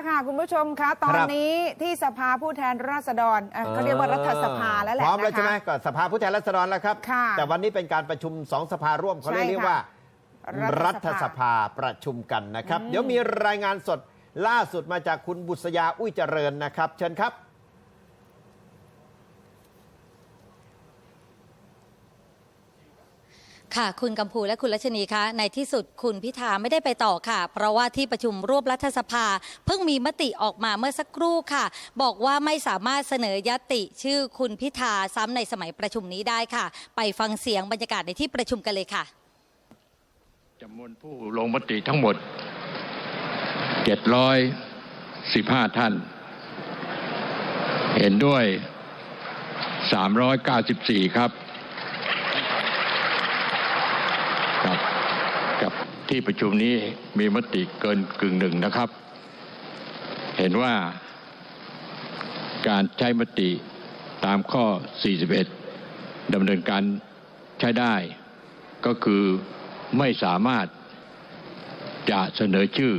ละค่ะ คุณผู้ชมคะตอนครับนี้ที่สภาผู้แทนราษฎรอะออเขาเรียกว่ารัฐสภาแล้วแหละพร้อมแล้วนะคะใช่ไหมก็สภาผู้แทนราษฎรแล้วครับ ค่ะแต่วันนี้เป็นการประชุมสองสภาร่วมเขาเรียกใช่ค่ะว่า รัรัฐฐสสภาภาประชุมกันนะครับอืมเดี๋ยวมีรายงานสดล่าสุดมาจากคุณบุษยาอุ้ยเจริญนะครับ เชิญครับ ค่ะ คุณกัมพูและคุณรัชนีคะในที่สุดคุณพิธาไม่ได้ไปต่อค่ะ เพราะว่าที่ประชุมรวบรัฐสภา เพิ่งมีมติออกมาเมื่อสักครู่ค่ะ บอกว่าไม่สามารถเสนอยติชื่อคุณพิธาซ้ำในสมัยประชุมนี้ได้ค่ะ ไปฟังเสียงบรรยากาศในที่ประชุมกันเลยค่ะจำนวนผู้ลงมติทั้งหมด 715 ท่าน เห็นด้วย 394 ครับ กับ ที่ประชุมนี้มีมติเกินกึ่งหนึ่งนะครับ เห็นว่าการใช้มติตามข้อ 41ดำเนินการใช้ได้ ก็คือไม่สามารถจะเสนอชื่อ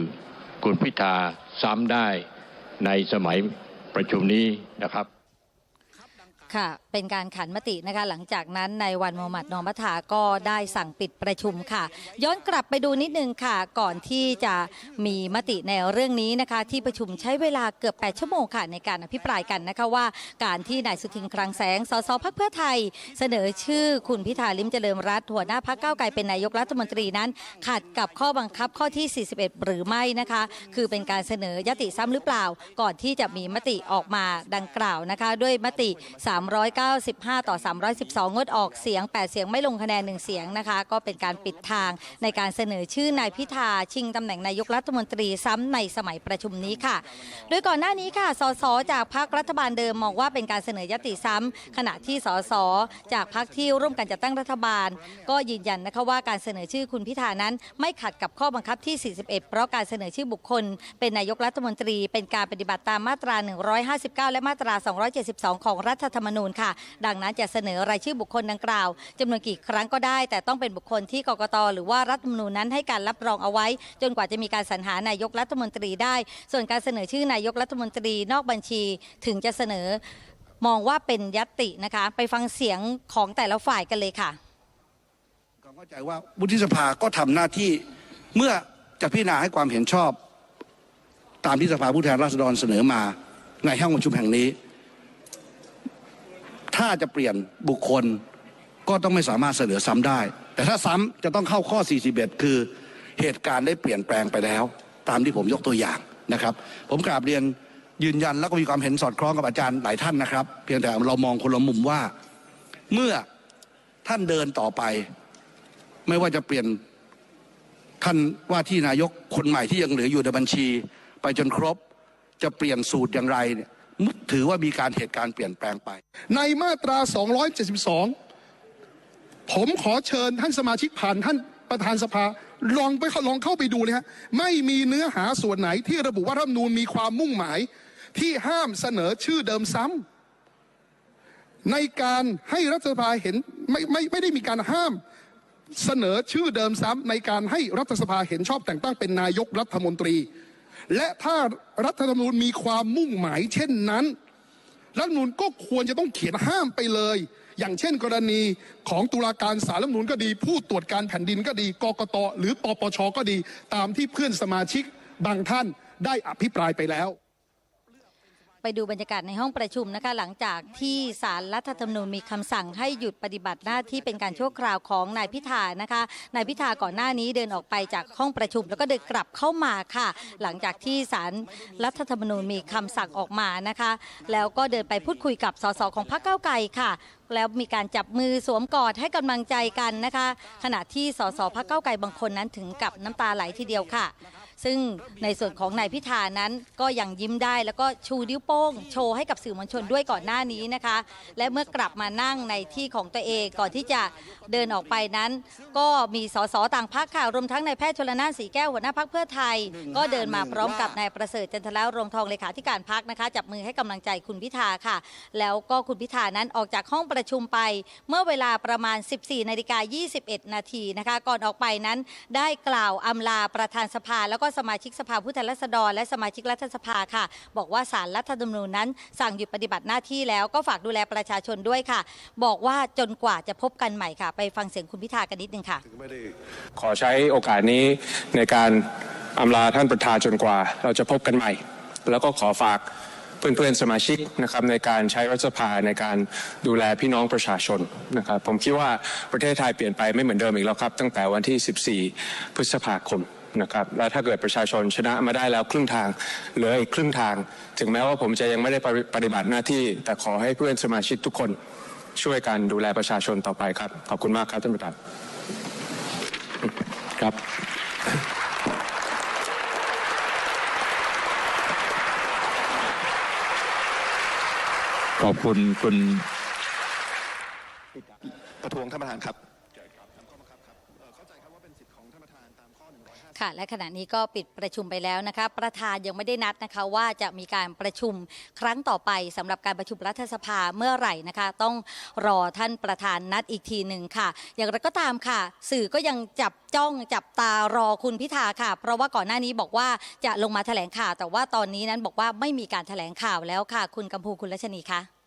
คุณพิธาซ้ำได้ในสมัยประชุมนี้นะครับ ค่ะ เป็นการขันมตินะคะ หลังจากนั้นในวันมูฮัมหมัดนอมัทาก็ได้สั่งปิดประชุมค่ะ ย้อนกลับไปดูนิดนึงค่ะ ก่อนที่จะมีมติในเรื่องนี้นะคะ ที่ประชุมใช้เวลาเกือบ 8 ชั่วโมงค่ะ ในการอภิปรายกันนะคะว่า การที่นายสุทินคลังแสง สสพักเพื่อไทย เสนอชื่อคุณพิธาลิมเจริญรัตน์หัวหน้าพักก้าวไกลเป็นนายกรัฐมนตรีนั้น ขัดกับข้อบังคับข้อที่ 41 หรือไม่นะคะ คือเป็นการเสนอยติซ้ำหรือเปล่า ก่อนที่จะมีมติออกมาดังกล่าวนะคะ ด้วยมติ395 ต่อ 312 งดออกเสียง 8 เสียงไม่ลงคะแนน 1 เสียงนะคะ ก็เป็นการปิดทางในการเสนอชื่อนายพิธาชิงตำแหน่งนายกรัฐมนตรีซ้ำในสมัยประชุมนี้ค่ะ โดยก่อนหน้านี้ค่ะ สสจากพรรครัฐบาลเดิมมองว่าเป็นการเสนอยติซ้ำขณะที่สสจากพรรคที่ร่วมกันจัดตั้งรัฐบาล ก็ยืนยันนะคะว่าการเสนอชื่อคุณพิธานั้น ไม่ขัดกับข้อบังคับที่ 41 เพราะการเสนอชื่อบุคคล เป็นนายกรัฐมนตรี เป็นการปฏิบัติตามมาตรา 159 และมาตรา 272 ของรัฐธรรมนูญค่ะ ดังนั้นจะเสนอรายชื่อบุคคลดังกล่าวจำนวนกี่ครั้งก็ได้ แต่ต้องเป็นบุคคลที่กกตหรือว่ารัฐธรรมนูญนั้นให้การรับรองเอาไว้ จนกว่าจะมีการสรรหานายกรัฐมนตรีได้ ส่วนการเสนอชื่อนายกรัฐมนตรีนอกบัญชีถึงจะเสนอมองว่าเป็นยัตตินะคะ ไปฟังเสียงของแต่ละฝ่ายกันเลยค่ะความเข้าใจว่าวุฒิสภาก็ทำหน้าที่เมื่อจะพิจารณาให้ความเห็นชอบ ตามที่สภาผู้แทนราษฎรเสนอมาในห้องประชุมแห่งนี้ ถ้าจะเปลี่ยนบุคคลก็ต้องไม่สามารถเสนอซ้ำได้ แต่ถ้าซ้ำจะต้องเข้าข้อ 41 คือเหตุการณ์ได้เปลี่ยนแปลงไปแล้ว ตามที่ผมยกตัวอย่างนะครับ ผมกราบเรียนยืนยันแล้วก็มีความเห็นสอดคล้องกับอาจารย์หลายท่านนะครับ เพียงแต่เรามองคนละมุมว่า เมื่อท่านเดินต่อไป ไม่ว่าจะเปลี่ยนท่านว่าที่นายกคนใหม่ที่ยังเหลืออยู่ในบัญชี ไปจนครบจะเปลี่ยนสูตรอย่างไรเนี่ย ถือว่ามีการเหตุการณ์เปลี่ยนแปลงไป ในมาตรา 272 ผมขอเชิญท่านสมาชิกผ่านท่านประธานสภาลองไปลองเข้าไปดูเลยฮะไม่มีเนื้อหาส่วนไหนที่ระบุว่ารัฐมนูญมีความมุ่งหมายที่ห้ามเสนอชื่อเดิมซ้ำในการให้รัฐสภาเห็นไม่ไม่ไม่ได้มีการห้ามเสนอชื่อเดิมซ้ำในการให้รัฐสภาเห็นชอบแต่งตั้งเป็นนายกรัฐมนตรี และถ้ารัฐธรรมนูญมีความมุ่งหมายเช่นนั้น รัฐธรรมนูญก็ควรจะต้องเขียนห้ามไปเลย อย่างเช่น กรณีของตุลาการสารรัฐธรรมนูญก็ดี ผู้ตรวจการแผ่นดินก็ดีกกตหรือปปชก็ดี ตามที่เพื่อนสมาชิกบางท่านได้อภิปรายไปแล้ว ไปดูบรรยากาศในห้องประชุมนะคะหลังจากที่สารรัฐธรรมนูญมีคำสั่งให้หยุดปฏิบัติหน้าที่เป็นการชั่วคราวของนายพิธานะคะนายพิธาก่อนหน้านี้เดินออกไปจากห้องประชุม แล้วก็เดินกลับเข้ามาค่ะ หลังจากที่สารรัฐธรรมนูญมีคำสั่งออกมานะคะ แล้วก็เดินไปพูดคุยกับสสของพรรคก้าไกลค่ะแล้วมีการจับมือสวมกอดให้กำลังใจกันนะคะ ขณะที่สสพรรคก้าไกลบางคนนั้นถึงกับน้ำตาไหลทีเดียวค่ะ ซึ่งในส่วนของนายพิธานั้นก็ยังยิ้มได้ แล้วก็ชูนิ้วโป้ง โชว์ให้กับสื่อมวลชนด้วยก่อนหน้านี้นะคะ และเมื่อกลับมานั่งในที่ของตัวเองก่อนที่จะเดินออกไปนั้น ก็มีสสต่างพักค่ะรวมทั้งนายแพทย์ชลนานสีแก้วหัวหน้าพักเพื่อไทย ก็เดินมาพร้อมกับนายประเสริฐจันทแล้วรวงทองเลขาธิการพักนะคะ จับมือให้กำลังใจคุณพิธาค่ะ แล้วก็คุณพิธานั้นออกจากห้องประชุมไป เมื่อเวลาประมาณ 14นาฬิกา21นาทีนะคะ ก่อนออกไปนั้นได้กล่าวอำลาประธานสภาแล้วก็สมาชิกสภาผู้แทนราษฎร และสมาชิกรัฐสภาค่ะ บอกว่าสารรัฐธรรมนูญนั้น สั่งหยุดปฏิบัติหน้าที่แล้วก็ฝากดูแลประชาชนด้วยค่ะ บอกว่าจนกว่าจะพบกันใหม่ค่ะ ไปฟังเสียงคุณพิธากันนิดนึงค่ะขอใช้โอกาสนี้ในการอำลาท่านประธานจนกว่า เราจะพบกันใหม่ แล้วก็ขอฝากเพื่อนๆสมาชิกนะครับในการใช้รัฐสภาในการดูแลพี่น้องประชาชนนะครับผมคิดว่าประเทศไทยเปลี่ยนไปไม่เหมือนเดิมอีกแล้วครับ ตั้งแต่วันที่ 14 พฤษภาคม นะครับและถ้าเกิดประชาชนชนะมาได้แล้วครึ่งทางเหลืออีกครึ่งทาง ถึงแม้ว่าผมจะยังไม่ได้ปฏิบัติหน้าที่ แต่ขอให้เพื่อนสมาชิกทุกคนช่วยกันดูแลประชาชนต่อไปครับ ขอบคุณมากครับท่านประธานครับขอบคุณคุณประท้วงท่านประธานครับ ค่ะ และขณะนี้ก็ปิดประชุมไปแล้วนะคะ ประธานยังไม่ได้นัดนะคะว่าจะมีการประชุมครั้งต่อไปสำหรับการประชุมรัฐสภาเมื่อไหร่นะคะ ต้องรอท่านประธานนัดอีกทีหนึ่งค่ะ อย่างไรก็ตามค่ะ สื่อก็ยังจับจ้องจับตารอคุณพิธาค่ะ เพราะว่าก่อนหน้านี้บอกว่าจะลงมาแถลงข่าว แต่ว่าตอนนี้นั้นบอกว่าไม่มีการแถลงข่าวแล้วค่ะ คุณกัมพูคุณรัชนีคะ